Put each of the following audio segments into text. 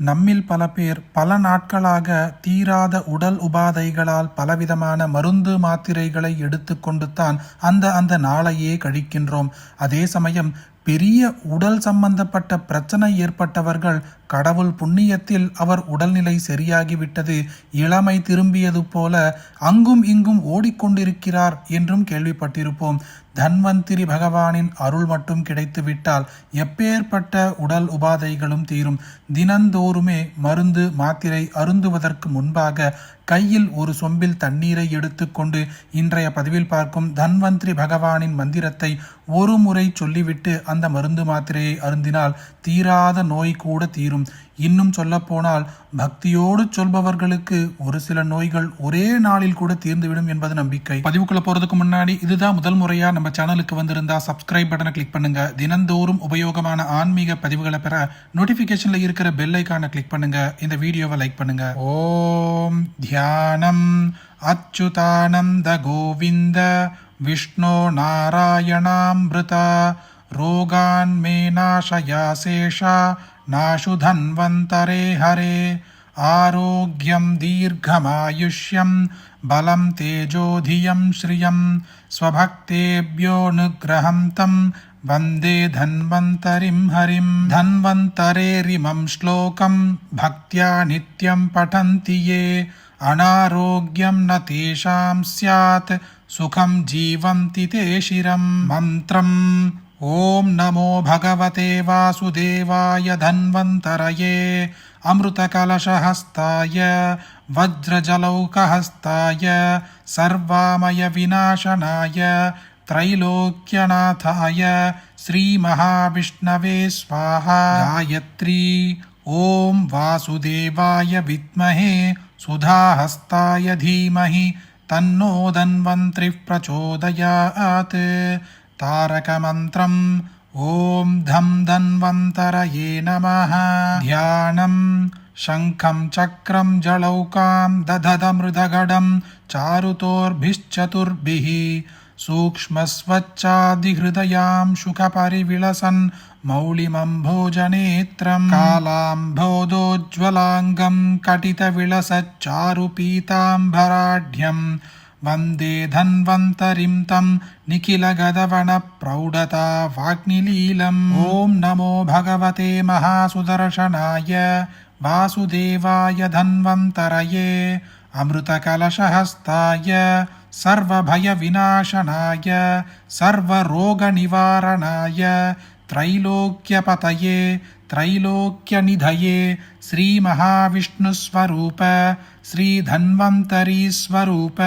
நம்மில் பல பேர் பல நாட்களாக தீராத உடல் உபாதைகளால் பலவிதமான மருந்து மாத்திரைகளை எடுத்துக்கொண்டுதான் அந்த அந்த நாளையே கழிக்கின்றோம். அதே சமயம் பெரிய உடல் சம்பந்தப்பட்ட பிரச்சனை ஏற்பட்டவர்கள் கடவுள் புண்ணியத்தில் அவர் உடல்நிலை சரியாகிவிட்டது. இளமை திரும்பியது போல அங்கும் இங்கும் ஓடிக்கொண்டிருக்கிறார் என்றும் கேள்விப்பட்டிருப்போம். தன்வந்திரி பகவானின் அருள் மட்டும் கிடைத்துவிட்டால் எப்பேற்பட்ட உடல் உபாதைகளும் தீரும். தினந்தோறுமே மருந்து மாத்திரை அருந்துவதற்கு முன்பாக கையில் ஒரு சொம்பில் தண்ணீரை எடுத்துக்கொண்டு இன்றைய பதிவில் பார்க்கும் தன்வந்திரி பகவானின் மந்திரத்தை ஒரு முறை சொல்லிவிட்டு அந்த மருந்து மாத்திரையை அருந்தினால் தீராத நோய் கூட தீரும். இன்னும் சொல்லப்போனால் பக்தியோடு சொல்பவர்களுக்கு ஒரு சில நோய்கள் ஒரே நாளில் கூட தீர்ந்துவிடும் என்பது நம்பிக்கை பதிவுக்குள்ள போறதுக்கு முன்னாடி இதுதான் முதல் முறையா நம்ம சேனலுக்கு வந்திருந்தா சப்ஸ்கிரைப் பட்டனை கிளிக் பண்ணுங்க தினந்தோறும் உபயோகமான ஆன்மீக பதிவுகளை பெற நோட்டிபிகேஷன்ல இருக்கிற பெல் ஐக்கானை கிளிக் பண்ணுங்க இந்த வீடியோவை லைக் பண்ணுங்க ஓம் தியானம் அச்சுதானந்த கோவிந்த விஷ்ணோ நாராயணாமிருத रोगान् मे नाशया शेषा नाशु धन्वन्तरे हरे आरोग्यं दीर्घमायुष्यं बलं तेजोधियं श्रियं स्वभक्तेभ्योऽनुग्रहं तं वन्दे धन्वन्तरिं हरिं धन्वन्तरेरिमं श्लोकं भक्त्या नित्यं पठन्ति ये अनारोग्यं न तेषां स्यात् सुखं जीवन्ति ते शिरं मन्त्रम् ॐ नमो भगवते वासुदेवाय धन्वन्तरये अमृतकलशहस्ताय वज्रजलौकहस्ताय सर्वामयविनाशनाय त्रैलोक्यनाथाय श्रीमहाविष्णवे स्वाहा। गायत्री ॐ वासुदेवाय विद्महे सुधाहस्ताय धीमहि तन्नो धन्वन्त्रिः प्रचोदयात् तारकमन्त्रम् ॐ धं धन्वन्तरये नमः। ध्यानं शङ्खं चक्रं जलौकां दधदमृदगडं चारुतोर्भिश्चतुर्भिः सूक्ष्मस्वच्छादिहृदयां सुखपरिविलसन् मौलिमम्भोजनेत्रं कालाम्भोदोज्ज्वलाङ्गं कटितविलसच्चारुपीताम्बराढ्यम् वन्दे धन्वन्तरिं तं निखिलगदवनप्रौढता वाग्निलीलम् ॐ नमो भगवते महासुदर्शनाय वासुदेवाय धन्वन्तरये अमृतकलशहस्ताय सर्वभयविनाशनाय सर्वरोगनिवारणाय त्रैलोक्यपतये त्रैलोक्यनिधये श्रीमहाविष्णुस्वरूप श्रीधन्वन्तरीस्वरूप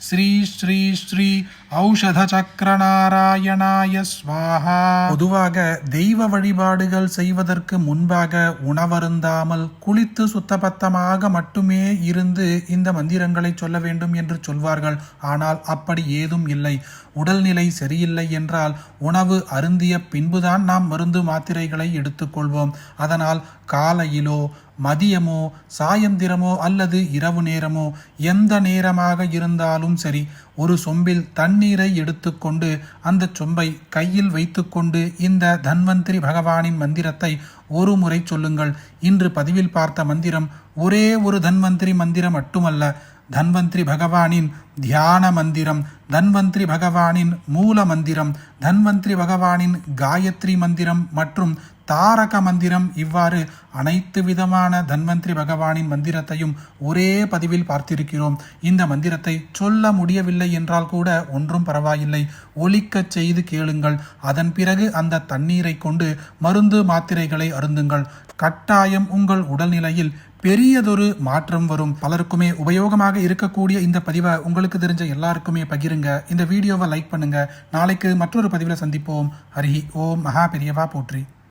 श्री श्री ஸ்ரீ ஔஷதச்சக்கரநாராயணாய ஸ்வாஹா பொதுவாக தெய்வ வழிபாடுகள் செய்வதற்கு முன்பாக உணவருந்தாமல் குளித்து சுத்தபத்தமாக மட்டுமே இருந்து இந்த மந்திரங்களை சொல்ல வேண்டும் என்று சொல்வார்கள் ஆனால் அப்படி ஏதும் இல்லை உடல்நிலை சரியில்லை என்றால் உணவு அருந்திய பின்புதான் நாம் மருந்து மாத்திரைகளை எடுத்துக்கொள்வோம் அதனால் காலையிலோ மதியமோ சாயந்திரமோ அல்லது இரவு நேரமோ எந்த நேரமாக இருந்தாலும் சரி ஒரு சொம்பில் தண்ணீரை எடுத்துக்கொண்டு அந்த சொம்பை கையில் வைத்துக்கொண்டு இந்த தன்வந்திரி பகவானின் மந்திரத்தை ஒரு முறை சொல்லுங்கள். இன்று பதிவில் பார்த்த மந்திரம் ஒரே ஒரு தன்வந்திரி மந்திரம் மட்டுமல்ல தன்வந்திரி பகவானின் தியான மந்திரம் தன்வந்திரி பகவானின் மூல மந்திரம் தன்வந்திரி பகவானின் காயத்ரி மந்திரம் மற்றும் தாரக மந்திரம் இவ்வாறு அனைத்து விதமான தன்வந்திரி பகவானின் மந்திரத்தையும் ஒரே பதிவில் பார்த்திருக்கிறோம். இந்த மந்திரத்தை சொல்ல முடியவில்லை என்றால் கூட ஒன்றும் பரவாயில்லை. ஒலிக்கச் செய்து கேளுங்கள். அதன் பிறகு அந்த தண்ணீரை கொண்டு மருந்து மாத்திரைகளை அருந்துங்கள். கட்டாயம் உங்கள் உடல்நிலையில் பெரியதொரு மாற்றம் வரும். பலருக்குமே உபயோகமாக இருக்கக்கூடிய இந்த பதிவை உங்களுக்கு தெரிஞ்ச எல்லாருக்குமே பகிருங்க. இந்த வீடியோவை லைக் பண்ணுங்க. நாளைக்கு மற்றொரு பதிவில் சந்திப்போம். ஹரி ஓம். மகா பெரியவா போற்றி.